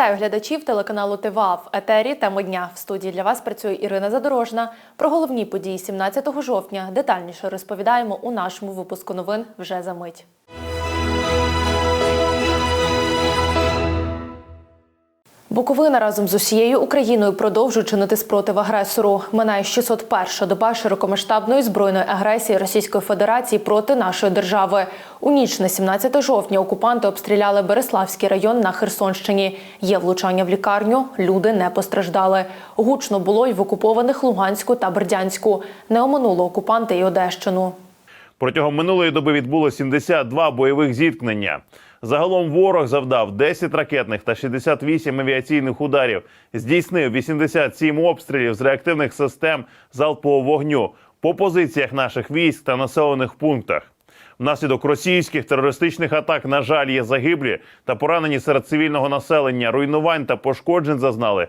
Вітаю глядачів телеканалу ТВА в етері. Теми дня в студії для вас працює Ірина Задорожна. Про головні події 17 жовтня детальніше розповідаємо у нашому випуску новин вже за мить. Буковина разом з усією Україною продовжує чинити спротив агресору. Минає 601 доба широкомасштабної збройної агресії Російської Федерації проти нашої держави. У ніч на 17 жовтня окупанти обстріляли Береславський район на Херсонщині. Є влучання в лікарню, люди не постраждали. Гучно було й в окупованих Луганську та Бердянську. Не оминуло окупанти й Одещину. Протягом минулої доби відбуло 72 бойових зіткнення. Загалом ворог завдав 10 ракетних та 68 авіаційних ударів, здійснив 87 обстрілів з реактивних систем залпового вогню по позиціях наших військ та населених пунктах. Внаслідок російських терористичних атак, на жаль, є загиблі та поранені серед цивільного населення, руйнувань та пошкоджень зазнали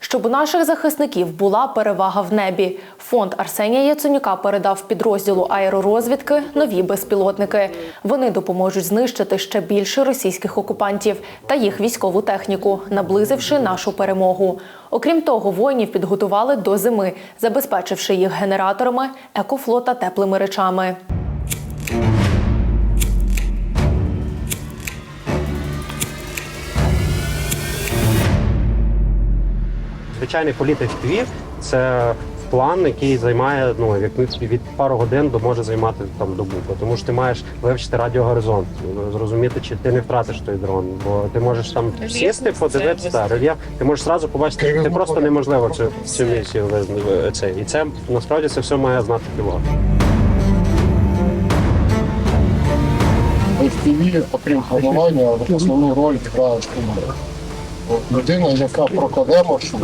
Щоб у наших захисників була перевага в небі, фонд Арсенія Яценюка передав підрозділу аеророзвідки нові безпілотники. Вони допоможуть знищити ще більше російських окупантів та їх військову техніку, наблизивши нашу перемогу. Окрім того, воїнів підготували до зими, забезпечивши їх генераторами, екофло та теплими речами. Звичайний політ FPV – це план, який займає ну як від- від пару годин до може займати там добу. Тому що ти маєш вивчити радіогоризонт, зрозуміти, чи ти не втратиш той дрон. Бо ти можеш там сісти, подивитися та, рельєф. Ти можеш зразу побачити, ти просто неможливо цю, цю місію визнати. Це і це насправді це все має знати пілот. В FPV, окрім планування, основну роль грає. От Людина, яка прокладе що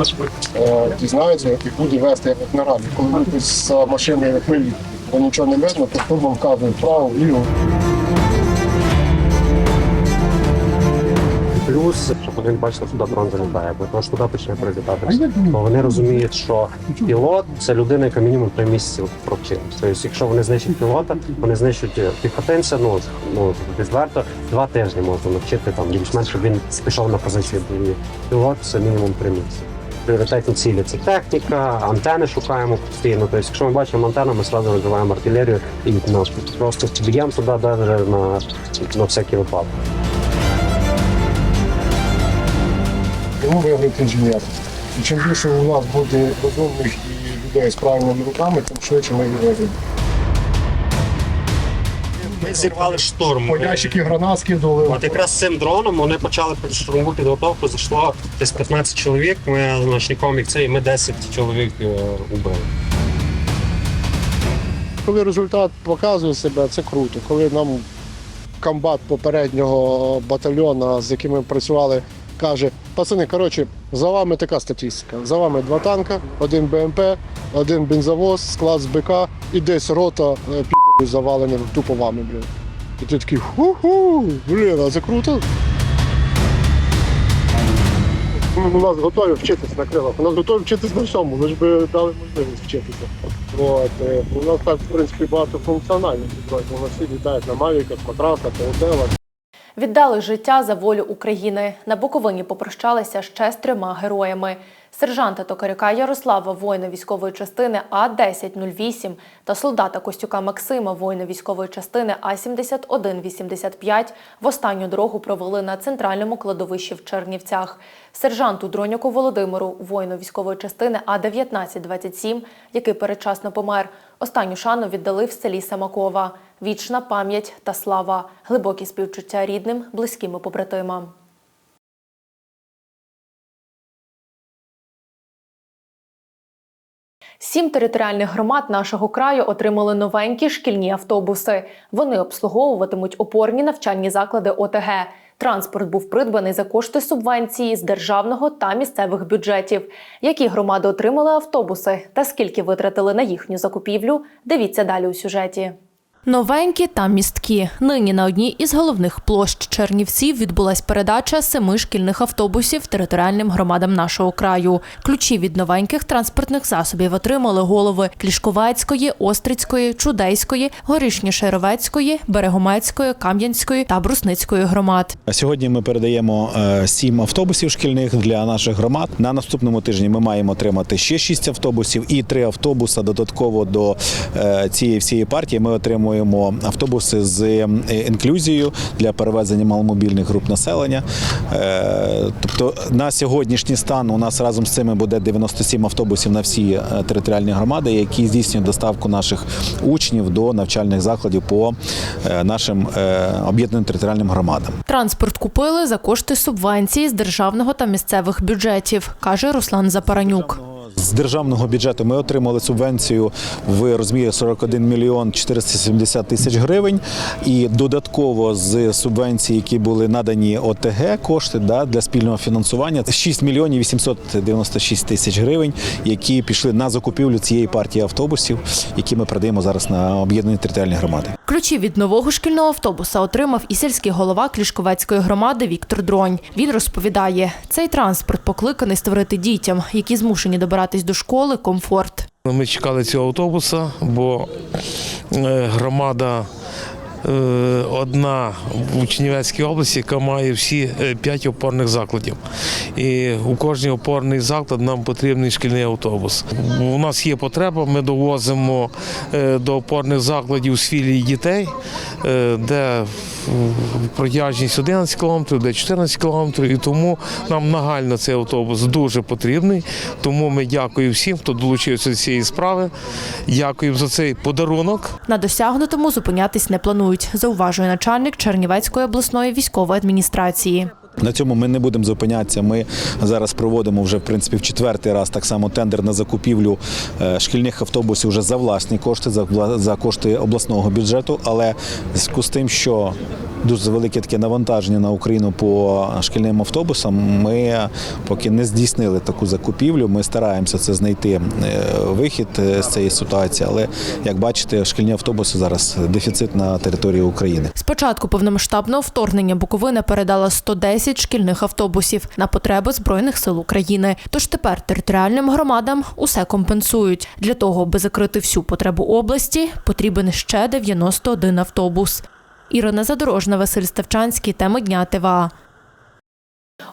е, дізнається і буде вести як на раді. Коли з машини хвилі, нічого не видно, то вказує вправо, вліво. Плюс, щоб вони бачили, куди дрон залітає, бо що туди почне прилітати. Бо вони розуміють, що пілот це людина, яка мінімум три місяці провчила. Тобто, якщо вони знищать пілота, вони знищують піхотинця, ну, ну відверто, два тижні можна навчити там більш-менш, щоб він пішов на позицію бойові. Пілот це мінімум три місяці. Пріоритетні цілі це техніка, антени шукаємо постійно. Тобто, якщо ми бачимо антенну, ми одразу розвиваємо артилерію і ну, просто б'ємо туди навіть на, на всякий випадок. Виграють інженер. І чим більше у нас буде розумних і людей з правильними руками, тим швидше ми їх виграємо. Ми зірвали штурм. По ящики гранат скидували. От якраз з цим дроном вони почали під штурмову підготовку. Зайшло десь 15 чоловік. Ми з ночником як це, і ми 10 чоловік е, убили. Коли результат показує себе, це круто. Коли нам комбат попереднього батальйону, з яким ми працювали, каже: пацани, коротше, за вами така статистика. За вами два танка, один БМП, один бензовоз, склад з БК і десь рота е, підерів завалені тупо вами, блін. І ти такий ху-ху, блін, а це круто. У нас готові вчитися на крилах. У нас готові вчитися на всьому, лише би дали можливість вчитися. От, е, у нас так, в принципі, багато функціональних. У нас всі літають на мавіках, матрасах, hotelах. Віддали життя за волю України. На Буковині попрощалися ще з трьома героями. Сержанта Токарюка Ярослава, воїна військової частини А-1008 та солдата Костюка Максима, воїна військової частини А-7185 в останню дорогу провели на центральному кладовищі в Чернівцях. Сержанту Дроняку Володимиру, воїну військової частини А-1927, який передчасно помер, останню шану віддали в селі Самакова. Вічна пам'ять та слава, глибокі співчуття рідним, близьким і побратимам. Сім територіальних громад нашого краю отримали новенькі шкільні автобуси. Вони обслуговуватимуть опорні навчальні заклади ОТГ. Транспорт був придбаний за кошти субвенції з державного та місцевих бюджетів. Які громади отримали автобуси та скільки витратили на їхню закупівлю? Дивіться далі у сюжеті. Новенькі та місткі. Нині на одній із головних площ Чернівців відбулась передача семи шкільних автобусів територіальним громадам нашого краю. Ключі від новеньких транспортних засобів отримали голови Клішковецької, Острицької, Чудейської, Горішньо-Шеровецької, Берегомецької, Кам'янської та Брусницької громад. Сьогодні ми передаємо е, сім автобусів шкільних для наших громад. На наступному тижні ми маємо отримати ще шість автобусів і три автобуса додатково до е, цієї всієї партії. Ми отримуємо автобуси з е, інклюзією для перевезення маломобільних груп населення. Е, Тобто на сьогоднішній стан у нас разом з цими буде 97 автобусів на всі е, територіальні громади, які здійснюють доставку наших учнів до навчальних закладів по нашим об'єднаним територіальним громадам. Транспорт купили за кошти субвенції з державного та місцевих бюджетів, каже Руслан Запаранюк. З державного бюджету ми отримали субвенцію в розмірі 41 мільйон 470 тисяч гривень. І додатково з субвенцій, які були надані ОТГ, кошти да, для спільного фінансування, 6 мільйонів 896 тисяч гривень, які пішли на закупівлю цієї партії автобусів, які ми продаємо зараз на об'єднані територіальні громади. Ключі від нового шкільного автобуса отримав і сільський голова Клішковецької громади Віктор Дронь. Він розповідає, цей транспорт покликаний створити дітям, які змушені добиратись до школи, комфорт. Ми чекали цього автобуса, бо е, громада одна в Чернівецькій області, яка має всі е, п'ять опорних закладів. І у кожній опорний заклад нам потрібний шкільний автобус. У нас є потреба, ми довозимо е, до опорних закладів з філії дітей, е, де протяжність 11 кілометрів, де 14 кілометрів. І тому нам нагально цей автобус дуже потрібний. Тому ми дякуємо всім, хто долучився до цієї справи. Дякуємо за цей подарунок. На досягнутому зупинятись не планують, зауважує начальник Чернівецької обласної військової адміністрації. На цьому ми не будемо зупинятися. Ми зараз проводимо вже в принципі в четвертий раз так само тендер на закупівлю е, шкільних автобусів вже за власні кошти, за кошти обласного бюджету. Але в зв'язку з тим, що дуже велике таке навантаження на Україну по шкільним автобусам, ми поки не здійснили таку закупівлю. Ми стараємося це знайти е, вихід е, з цієї ситуації. Але як бачите, шкільні автобуси зараз дефіцит на території України. З початку повномасштабного вторгнення Буковина передала 110 шкільних автобусів на потреби збройних сил України. Тож тепер територіальним громадам усе компенсують. Для того, аби закрити всю потребу області, потрібен ще 91 автобус. Ірина Задорожна, Василь Ставчанський. Теми дня ТВА.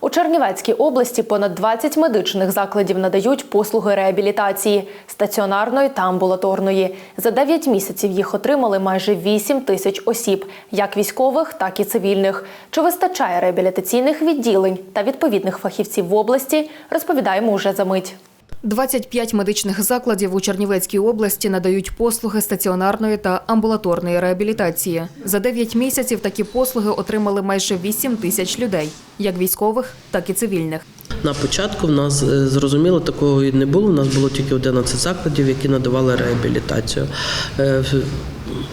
У Чернівецькій області понад 20 медичних закладів надають послуги реабілітації стаціонарної та амбулаторної. За 9 місяців їх отримали майже 8 тисяч осіб, як військових, так і цивільних. Чи вистачає реабілітаційних відділень та відповідних фахівців в області, розповідаємо уже за мить. 25 медичних закладів у Чернівецькій області надають послуги стаціонарної та амбулаторної реабілітації. За 9 місяців такі послуги отримали майже 8 тисяч людей, як військових, так і цивільних. На початку в нас е, зрозуміло такого і не було. У нас було тільки 11 закладів, які надавали реабілітацію.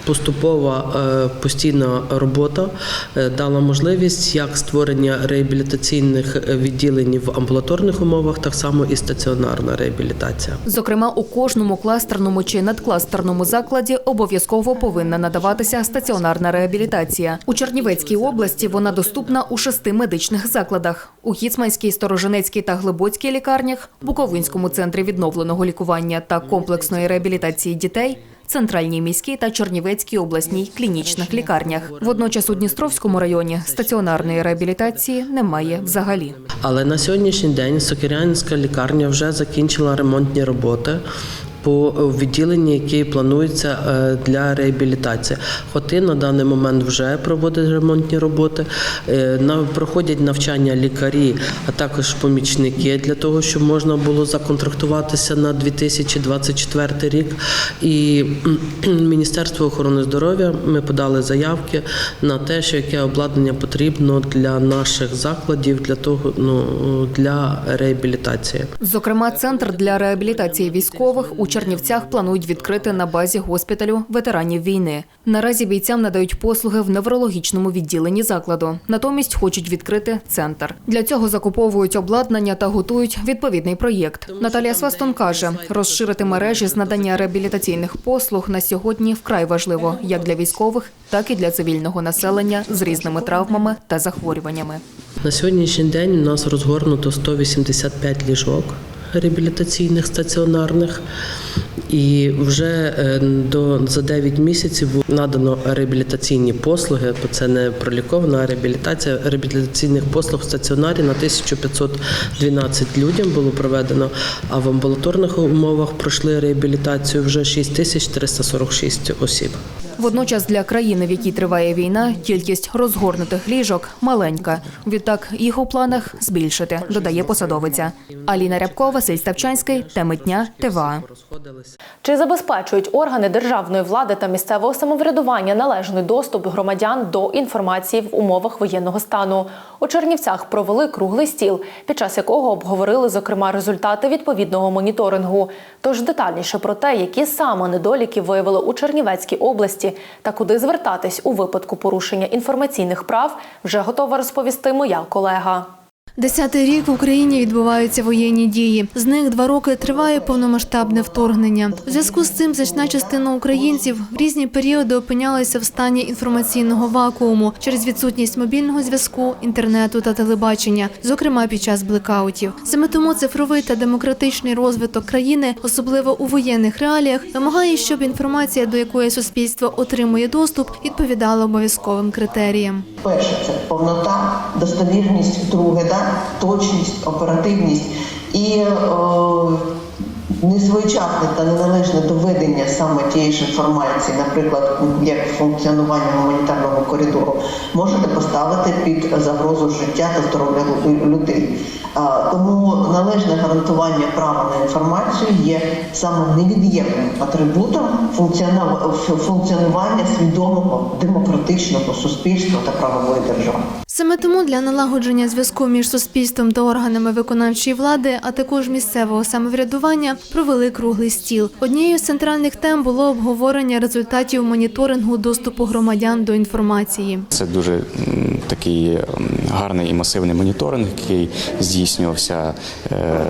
Поступова е, постійна робота е, дала можливість як створення реабілітаційних е, відділень в амбулаторних умовах, так само і стаціонарна реабілітація. Зокрема, у кожному кластерному чи надкластерному закладі обов'язково повинна надаватися стаціонарна реабілітація. У Чернівецькій області вона доступна у шести медичних закладах: у Хіцманській, Сторожинецькій та Глибоцькій лікарнях, Буковинському центрі відновленого лікування та комплексної реабілітації дітей. Центральній міській та Чернівецькій обласній клінічних лікарнях. Водночас у Дністровському районі стаціонарної реабілітації немає взагалі. Але на сьогоднішній день Сокирянська лікарня вже закінчила ремонтні роботи. По відділенні, які плануються е, для реабілітації, Хоти на даний момент вже проводять ремонтні роботи. Е, Проходять навчання лікарі, а також помічники для того, щоб можна було законтрактуватися на 2024 рік. І Міністерство охорони здоров'я ми подали заявки на те, що яке обладнання потрібно для наших закладів для того, ну для реабілітації. Зокрема, центр для реабілітації військових у Чернівцях планують відкрити на базі госпіталю ветеранів війни. Наразі бійцям надають послуги в неврологічному відділенні закладу. Натомість хочуть відкрити центр. Для цього закуповують обладнання та готують відповідний проєкт. Наталія Свастон каже, розширити мережі з надання реабілітаційних послуг на сьогодні вкрай важливо як для військових, так і для цивільного населення з різними травмами та захворюваннями. На сьогоднішній день у нас розгорнуто 185 ліжок реабілітаційних стаціонарних. І вже е, до за 9 місяців було надано реабілітаційні послуги, бо це не пролікована реабілітація реабілітаційних послуг в стаціонарі на 1512 людям було проведено, а в амбулаторних умовах пройшли реабілітацію вже 6346 осіб. Водночас для країни, в якій триває війна, кількість розгорнутих ліжок маленька. Відтак їх у планах збільшити, додає посадовиця. Аліна Рябкова, Василь Ставчанський, теми дня, ТВА. Розходилися. Чи забезпечують органи державної влади та місцевого самоврядування належний доступ громадян до інформації в умовах воєнного стану? У Чернівцях провели круглий стіл, під час якого обговорили зокрема результати відповідного моніторингу. Тож детальніше про те, які саме недоліки виявили у Чернівецькій області та куди звертатись у випадку порушення інформаційних прав, вже готова розповісти моя колега. Десятий рік в Україні відбуваються воєнні дії. З них два роки триває повномасштабне вторгнення. У зв'язку з цим значна частина українців в різні періоди опинялися в стані інформаційного вакууму через відсутність мобільного зв'язку, інтернету та телебачення, зокрема під час блекаутів. Саме тому цифровий та демократичний розвиток країни, особливо у воєнних реаліях, вимагає, щоб інформація, до якої суспільство отримує доступ, відповідала обов'язковим критеріям. Перше це повнота, достовірність, друге, да, точність, оперативність і е, несвоєчасне та неналежне доведення саме тієї ж інформації, наприклад, як функціонування гуманітарного коридору, можете поставити під загрозу життя та здоров'я людей. Тому належне гарантування права на інформацію є саме невід'ємним атрибутом функціонування свідомого демократичного суспільства та правової держави. Саме тому для налагодження зв'язку між суспільством та органами виконавчої влади, а також місцевого самоврядування, провели круглий стіл. Однією з центральних тем було обговорення результатів моніторингу доступу громадян до інформації. Це дуже такий гарний і масивний моніторинг, який здійснювався е,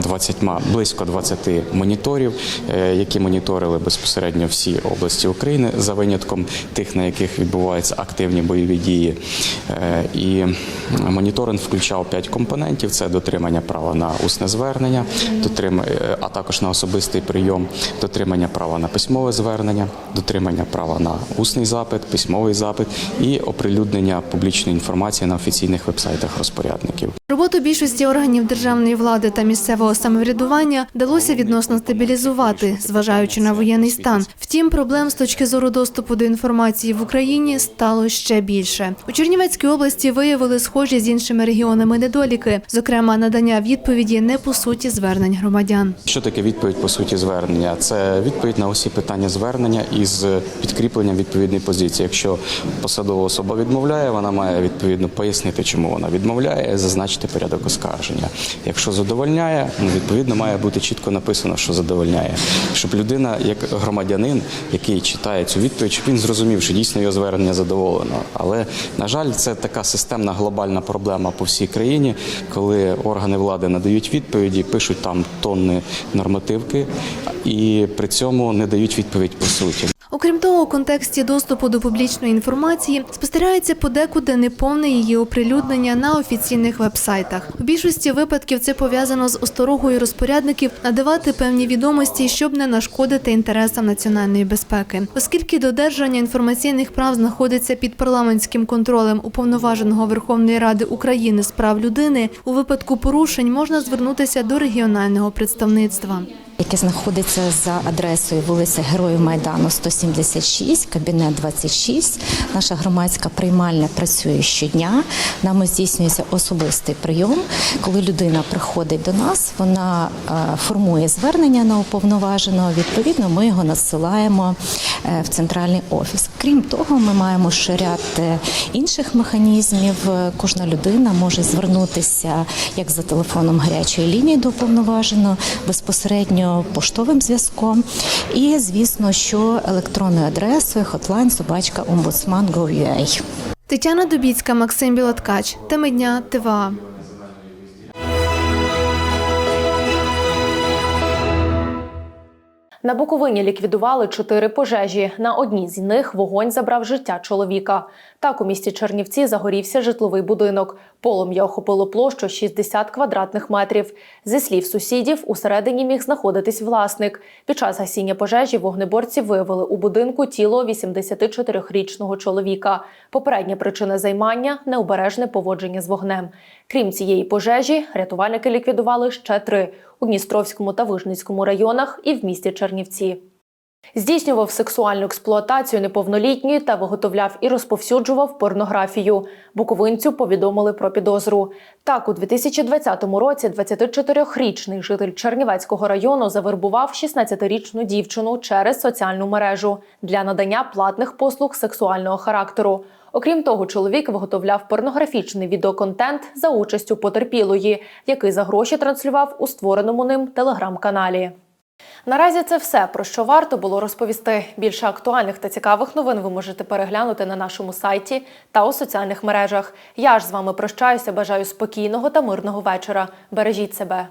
20, близько 20 моніторів, е, які моніторили безпосередньо всі області України за винятком тих, на яких відбуваються активні бойові дії. Е, І моніторинг включав п'ять компонентів: це дотримання права на усне звернення, е, а також на особистий прийом, дотримання права на письмове звернення, дотримання права на усний запит, письмовий запит і оприлюднення публічної інформації на офіційних вебсайтах розпорядників. Роботу більшості органів державної влади та місцевого самоврядування вдалося відносно стабілізувати, зважаючи на воєнний стан. Втім, проблем з точки зору доступу до інформації в Україні стало ще більше. У Чернівецькій області виявили схожі з іншими регіонами недоліки, зокрема надання відповіді не по суті звернень громадян. Що таке відповідь по суті звернення? Це відповідь на усі питання звернення із підкріпленням відповідної позиції. Якщо посадова особа відмовляє, вона має відповідно пояснити, чому вона відмовляє, зазначити порядок оскарження. Якщо задовольняє, ну відповідно має бути чітко написано, що задовольняє, щоб людина, як громадянин, який читає цю відповідь, щоб він зрозумів, що дійсно його звернення задоволено. Але на жаль, це така системна глобальна проблема по всій країні, коли органи влади надають відповіді, пишуть там тонни нормативки і при цьому не дають відповідь по суті. Окрім того, у контексті доступу до публічної інформації спостерігається подекуди неповне її оприлюднення на офіційних вебсайтах. У більшості випадків це пов'язано з осторогою розпорядників надавати певні відомості, щоб не нашкодити інтересам національної безпеки, оскільки додержання інформаційних прав знаходиться під парламентським контролем уповноваженого Верховної Ради України з прав людини. У випадку порушень можна звернутися до регіонального представництва. Яке знаходиться за адресою вулиця Героїв Майдану 176, кабінет 26. Наша громадська приймальня працює щодня. Нами здійснюється особистий прийом. Коли людина приходить до нас, вона е, формує звернення на уповноваженого. Відповідно, ми його надсилаємо е, в центральний офіс. Крім того, ми маємо ще ряд е, інших механізмів. Кожна людина може звернутися як за телефоном гарячої лінії до уповноваженого безпосередньо телефонною поштовим зв'язком, і звісно, що електронною адресою hotline собачка ombudsman.gov.ua. Тетяна Дубіцька, Максим Білоткач. Теми дня ТВА. На Буковині ліквідували чотири пожежі. На одній з них вогонь забрав життя чоловіка. Так у місті Чернівці загорівся житловий будинок. Полум'я охопило площу 60 квадратних метрів. Зі слів сусідів, усередині міг знаходитись власник. Під час гасіння пожежі вогнеборці виявили у будинку тіло 84-річного чоловіка. Попередня причина займання необережне поводження з вогнем. Крім цієї пожежі, рятувальники ліквідували ще три у Дністровському та Вижницькому районах і в місті Чернівці. Здійснював сексуальну експлуатацію неповнолітньої та виготовляв і розповсюджував порнографію. Буковинцю повідомили про підозру. Так, у 2020 році 24-річний житель Чернівецького району завербував 16-річну дівчину через соціальну мережу для надання платних послуг сексуального характеру. Окрім того, чоловік виготовляв порнографічний відеоконтент за участю потерпілої, який за гроші транслював у створеному ним телеграм-каналі. Наразі це все про що варто було розповісти. Більше актуальних та цікавих новин ви можете переглянути на нашому сайті та у соціальних мережах. Я ж з вами прощаюся. Бажаю спокійного та мирного вечора. Бережіть себе.